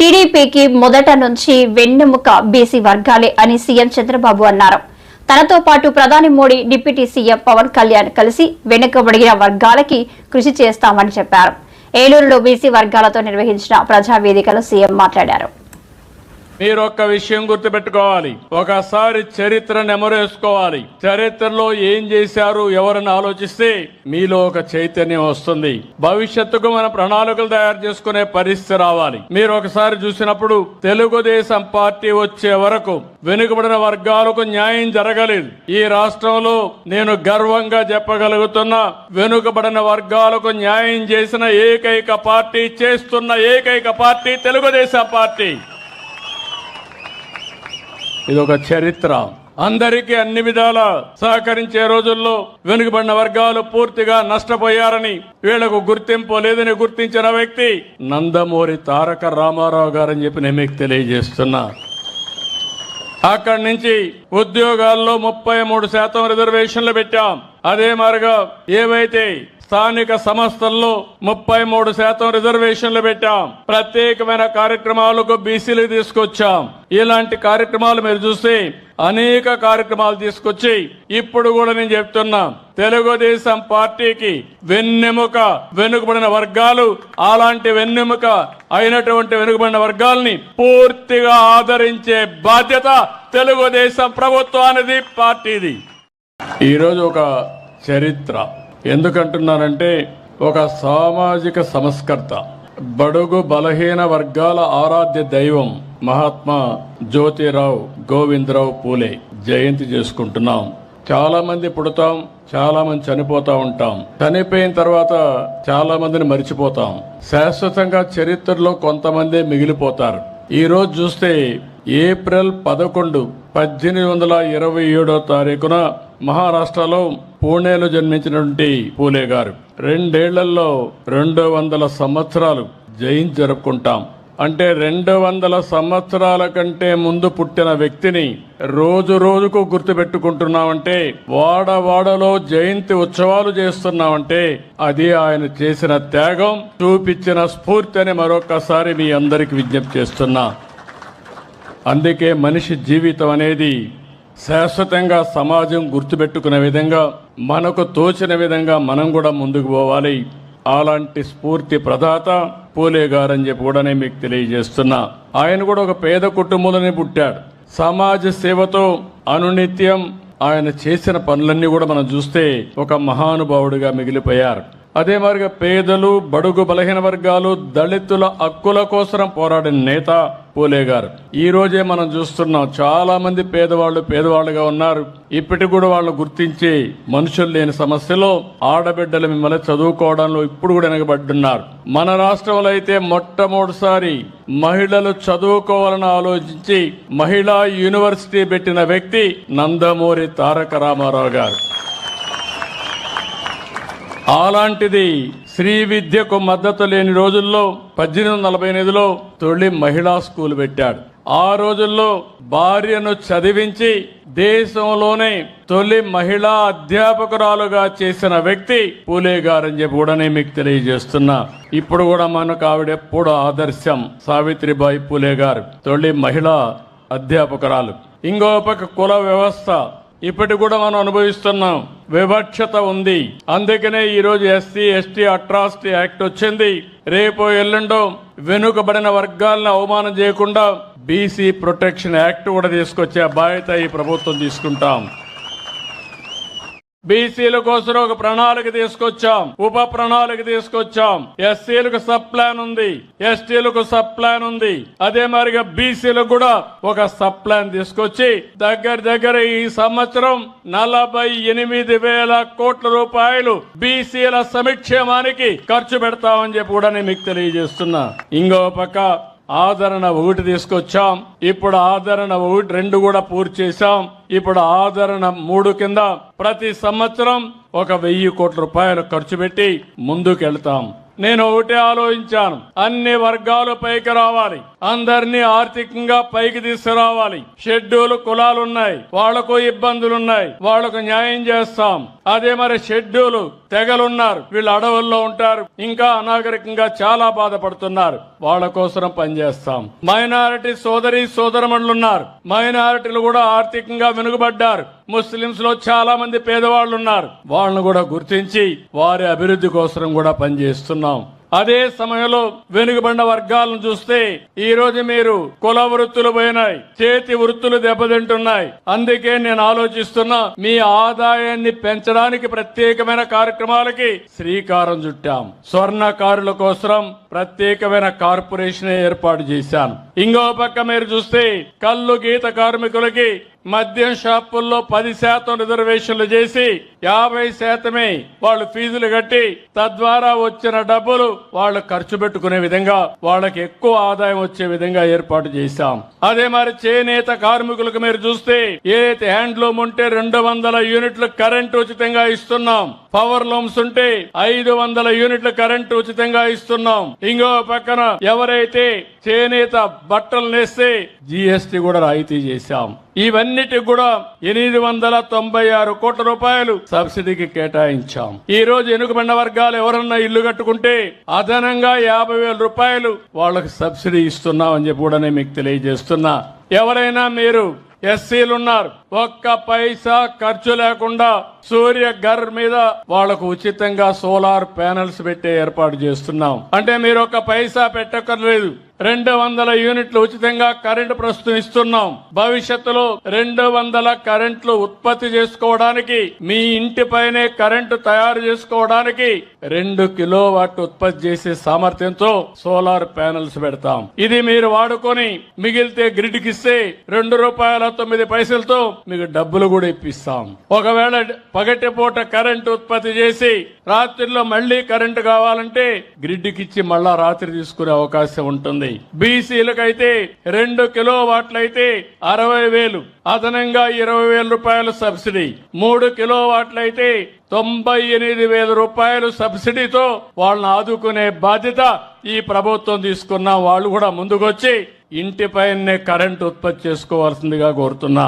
టీడీపీకి మొదట నుంచి వెన్నెముక బీసీ వర్గాలే అని సీఎం చంద్రబాబు అన్నారు. తనతో పాటు ప్రధాని మోడీ డిప్యూటీ సీఎం పవన్ కళ్యాణ్ కలిసి వెనుకబడిన వర్గాలకి కృషి చేస్తామని చెప్పారు. ఏలూరులో బీసీ వర్గాలతో నిర్వహించిన ప్రజా వేదికలో సీఎం మాట్లాడారు. మీరు ఒక్క విషయం గుర్తుపెట్టుకోవాలి. ఒకసారి చరిత్ర నెమరేసుకోవాలి. చరిత్రలో ఏం చేశారు ఎవరని ఆలోచిస్తే మీలో ఒక చైతన్యం వస్తుంది. భవిష్యత్తుకు మన ప్రణాళికలు తయారు చేసుకునే పరిస్థితి రావాలి. మీరు ఒకసారి చూసినప్పుడు తెలుగుదేశం పార్టీ వచ్చే వరకు వెనుకబడిన వర్గాలకు న్యాయం జరగలేదు. ఈ రాష్ట్రంలో నేను గర్వంగా చెప్పగలుగుతున్నా వెనుకబడిన వర్గాలకు న్యాయం చేసిన ఏకైక పార్టీ చేస్తున్న ఏకైక పార్టీ తెలుగుదేశం పార్టీ. ఇది ఒక చరిత్ర. అందరికీ అన్ని విధాల సహకరించే రోజుల్లో వెనుకబడిన వర్గాలు పూర్తిగా నష్టపోయారని వీళ్ళకు గుర్తింపు లేదని గుర్తించిన వ్యక్తి నందమూరి తారక రామారావు గారని చెప్పి నేను మీకు తెలియజేస్తున్నా. అక్కడి నుంచి ఉద్యోగాల్లో ముప్పై మూడు శాతం రిజర్వేషన్లు పెట్టాం. అదే మారుగా ఏవైతే స్థానిక సంస్థల్లో ముప్పై మూడు శాతం రిజర్వేషన్లు పెట్టాం. ప్రత్యేకమైన కార్యక్రమాలకు బీసీలు తీసుకొచ్చాం. ఇలాంటి కార్యక్రమాలు మీరు చూస్తే అనేక కార్యక్రమాలు తీసుకొచ్చి ఇప్పుడు కూడా నేను చెప్తున్నా తెలుగుదేశం పార్టీకి వెన్నెముక వెనుకబడిన వర్గాలు అలాంటి వెన్నెముక అయినటువంటి వెనుకబడిన వర్గాల్ని పూర్తిగా ఆదరించే బాధ్యత తెలుగుదేశం ప్రభుత్వానిది పార్టీది. ఈరోజు ఒక చరిత్ర. ఎందుకంటున్నానంటే ఒక సామాజిక సంస్కర్త బడుగు బలహీన వర్గాల ఆరాధ్య దైవం మహాత్మా జ్యోతిరావు గోవిందరావు పూలే. జయంతి చేసుకుంటున్నాం. చాలా మంది పుడతాం చాలా మంది చనిపోతా ఉంటాం. చనిపోయిన తర్వాత చాలా మందిని మర్చిపోతాం. శాశ్వతంగా చరిత్రలో కొంతమంది మిగిలిపోతారు. ఈ రోజు చూస్తే ఏప్రిల్ పదకొండు పద్దెనిమిది వందల ఇరవై ఏడో తారీఖున మహారాష్ట్రలో పూణేలో జన్మించినటువంటి పూలే గారు. రెండేళ్ళలో రెండు వందల సంవత్సరాలు జైన్ జరుపుకుంటాం. అంటే రెండు వందల సంవత్సరాల కంటే ముందు పుట్టిన వ్యక్తిని రోజు రోజుకు గుర్తుపెట్టుకుంటున్నామంటే వాడ వాడలో జయంతి ఉత్సవాలు చేస్తున్నామంటే అది ఆయన చేసిన త్యాగం చూపించిన స్ఫూర్తి అని మరొకసారి మీ అందరికి విజ్ఞప్తి చేస్తున్నా. అందుకే మనిషి జీవితం అనేది శాశ్వతంగా సమాజం గుర్తుపెట్టుకునే విధంగా మనకు తోచిన విధంగా మనం కూడా ముందుకు పోవాలి. అలాంటి స్ఫూర్తి ప్రదాత పూలే గారని చెప్పి కూడా నేను మీకు తెలియజేస్తున్నా. ఆయన కూడా ఒక పేద కుటుంబంలోనే పుట్టాడు. సమాజ సేవతో అనునిత్యం ఆయన చేసిన పనులన్నీ కూడా మనం చూస్తే ఒక మహానుభావుడిగా మిగిలిపోయారు. అదే మాదిరిగా పేదలు బడుగు బలహీన వర్గాలు దళితుల హక్కుల కోసం పోరాడిన నేత పూలే గారు. ఈ రోజే మనం చూస్తున్నాం చాలా మంది పేదవాళ్ళు పేదవాళ్ళుగా ఉన్నారు. ఇప్పటికి కూడా వాళ్ళు గుర్తించి మనుషులు లేని సమస్యలో ఆడబిడ్డలు మిమ్మల్ని చదువుకోవడంలో ఇప్పుడు కూడా వెనకబడ్డున్నారు. మన రాష్ట్రంలో అయితే మొట్టమొదటిసారి మహిళలు చదువుకోవాలని ఆలోచించి మహిళా యూనివర్సిటీ పెట్టిన వ్యక్తి నందమూరి తారక రామారావు గారు. అలాంటిది శ్రీ విద్యకు మద్దతు లేని రోజుల్లో పద్దెనిమిది వందల నలభై ఎనిమిదిలో తొలి మహిళా స్కూల్ పెట్టాడు. ఆ రోజుల్లో భార్యను చదివించి దేశంలోనే తొలి మహిళా అధ్యాపకురాలుగా చేసిన వ్యక్తి పూలే గారని చెప్పి కూడా నేను మీకు తెలియజేస్తున్నా. ఇప్పుడు కూడా మనకు ఆవిడ ఎప్పుడు ఆదర్శం సావిత్రిబాయి పూలే గారు తొలి మహిళా అధ్యాపకురాలు. ఇంకో పక్క కుల వ్యవస్థ. ఇప్పటి కూడా మనం అనుభవిస్తున్నాం. వివక్షత ఉంది. అందుకనే ఈ రోజు ఎస్సీ ఎస్టీ అట్రాసిటీ యాక్ట్ వచ్చింది. రేపు ఎల్లుండో వెనుకబడిన వర్గాలను అవమానం చేయకుండా బీసీ ప్రొటెక్షన్ యాక్ట్ కూడా తీసుకొచ్చే బాధ్యత ఈ ప్రభుత్వం తీసుకుంటాం. బీసీల కోసం ఒక ప్రణాళిక తీసుకొచ్చాం ఉప ప్రణాళిక తీసుకొచ్చాం. ఎస్సీలకు సబ్ ప్లాన్ ఉంది ఎస్టీలకు సబ్ ప్లాన్ ఉంది. అదే మరిగా బీసీలకు కూడా ఒక సబ్ ప్లాన్ తీసుకొచ్చి దగ్గర దగ్గర ఈ సంవత్సరం నలభై ఎనిమిది వేల కోట్ల రూపాయలు బీసీల సంక్షేమానికి ఖర్చు పెడతామని చెప్పి కూడా నేను మీకు తెలియజేస్తున్నా. ఇంకో పక్క ఆదరణ ఒకటి తీసుకొచ్చాం. ఇప్పుడు ఆదరణ ఒకటి రెండు కూడా పూర్తి చేశాం. ఇప్పుడు ఆదరణ మూడు కింద ప్రతి సంవత్సరం ఒక వెయ్యి కోట్ల రూపాయలు ఖర్చు పెట్టి ముందుకెళ్తాం. నేను ఒకటే ఆలోచించాను. అన్ని వర్గాలు పైకి రావాలి. అందరినీ ఆర్థికంగా పైకి తీసుకురావాలి. షెడ్యూల్ కులాలు ఉన్నాయి. వాళ్ళకు ఇబ్బందులు ఉన్నాయి. వాళ్ళకు న్యాయం చేస్తాం. అదే మరి షెడ్యూల్ తెగలున్నారు. వీళ్ళు అడవుల్లో ఉంటారు. ఇంకా అనాగరికంగా చాలా బాధపడుతున్నారు. వాళ్ళ కోసం పనిచేస్తాం. మైనారిటీ సోదరి సోదరమణులున్నారు. మైనారిటీలు కూడా ఆర్థికంగా వెనుకబడ్డారు. ముస్లింస్లో చాలా మంది పేదవాళ్ళు ఉన్నారు వాళ్ళను కూడా గుర్తించి వారి అభివృద్ధి కోసం కూడా పనిచేస్తున్నాం. అదే సమయంలో వెనుకబడిన వర్గాలను చూస్తే ఈ రోజు మీరు కుల వృత్తులు పోయినాయి చేతి వృత్తులు దెబ్బతింటున్నాయి. అందుకే నేను ఆలోచిస్తున్నా మీ ఆదాయాన్ని పెంచడానికి ప్రత్యేకమైన కార్యక్రమాలకి శ్రీకారం చుట్టాం. స్వర్ణకారుల కోసం ప్రత్యేకమైన కార్పొరేషన్ ఏర్పాటు చేశాను. ఇంకో పక్క మీరు చూస్తే కళ్ళు గీత కార్మికులకి మద్యం షాపుల్లో పది శాతం రిజర్వేషన్లు చేసి యాభై శాతమే వాళ్ళు ఫీజులు కట్టి తద్వారా వచ్చిన డబ్బులు వాళ్ళు ఖర్చు పెట్టుకునే విధంగా వాళ్ళకి ఎక్కువ ఆదాయం వచ్చే విధంగా ఏర్పాటు చేశాం. అదే మరి చేనేత కార్మికులకు మీరు చూస్తే ఏదైతే హ్యాండ్లూమ్ ఉంటే రెండు వందల యూనిట్లు కరెంట్ ఉచితంగా ఇస్తున్నాం. పవర్ లూమ్స్ ఉంటే ఐదు వందల యూనిట్ల కరెంట్ ఉచితంగా ఇస్తున్నాం. ఇంకో పక్కన ఎవరైతే చేనేత బట్టలు నేస్తే జీఎస్టీ కూడా రాయితీ చేశాం. ఇవన్నిటికి కూడా ఎనిమిది వందల తొంభై ఆరు కోట్ల రూపాయలు సబ్సిడీకి కేటాయించాం. ఈ రోజు ఎనుకబడిన వర్గాలు ఎవరన్నా ఇల్లు కట్టుకుంటే అదనంగా యాభై వేల రూపాయలు వాళ్ళకి సబ్సిడీ ఇస్తున్నాం అని చెప్పి కూడా నేను మీకు తెలియజేస్తున్నా. ఎవరైనా మీరు ఎస్సీలు ఉన్నారు ఒక్క పైసా ఖర్చు లేకుండా సూర్య గర్ మీద వాళ్ళకు ఉచితంగా సోలార్ ప్యానెల్స్ పెట్టే ఏర్పాటు చేస్తున్నాం. అంటే మీరు ఒక పైసా పెట్టక్కర్లేదు. రెండు వందల యూనిట్లు ఉచితంగా కరెంటు ప్రస్తుతం ఇస్తున్నాం. భవిష్యత్తులో రెండు వందల కరెంట్లు ఉత్పత్తి చేసుకోవడానికి మీ ఇంటిపైనే కరెంటు తయారు చేసుకోవడానికి రెండు కిలో వాట్ ఉత్పత్తి చేసే సామర్థ్యంతో సోలార్ ప్యానెల్స్ పెడతాం. ఇది మీరు వాడుకొని మిగిలితే గ్రిడ్కి ఇస్తే రెండు రూపాయల తొమ్మిది పైసలతో మీకు డబ్బులు కూడా ఇప్పిస్తాం. ఒకవేళ పగటిపూట కరెంటు ఉత్పత్తి చేసి రాత్రిలో మళ్ళీ కరెంటు కావాలంటే గ్రిడ్కి ఇచ్చి మళ్ళా రాత్రి తీసుకునే అవకాశం ఉంటుంది. బీసీలకైతే రెండు కిలో వాట్లయితే అరవై వేలు అదనంగా ఇరవై వేల రూపాయలు సబ్సిడీ. మూడు కిలో వాట్లయితే తొంభై ఎనిమిది వేల రూపాయలు సబ్సిడీతో వాళ్ళని ఆదుకునే బాధ్యత ఈ ప్రభుత్వం తీసుకున్న వాళ్ళు కూడా ముందుకొచ్చి ఇంటిపైనే కరెంటు ఉత్పత్తి చేసుకోవాల్సిందిగా కోరుతున్నా.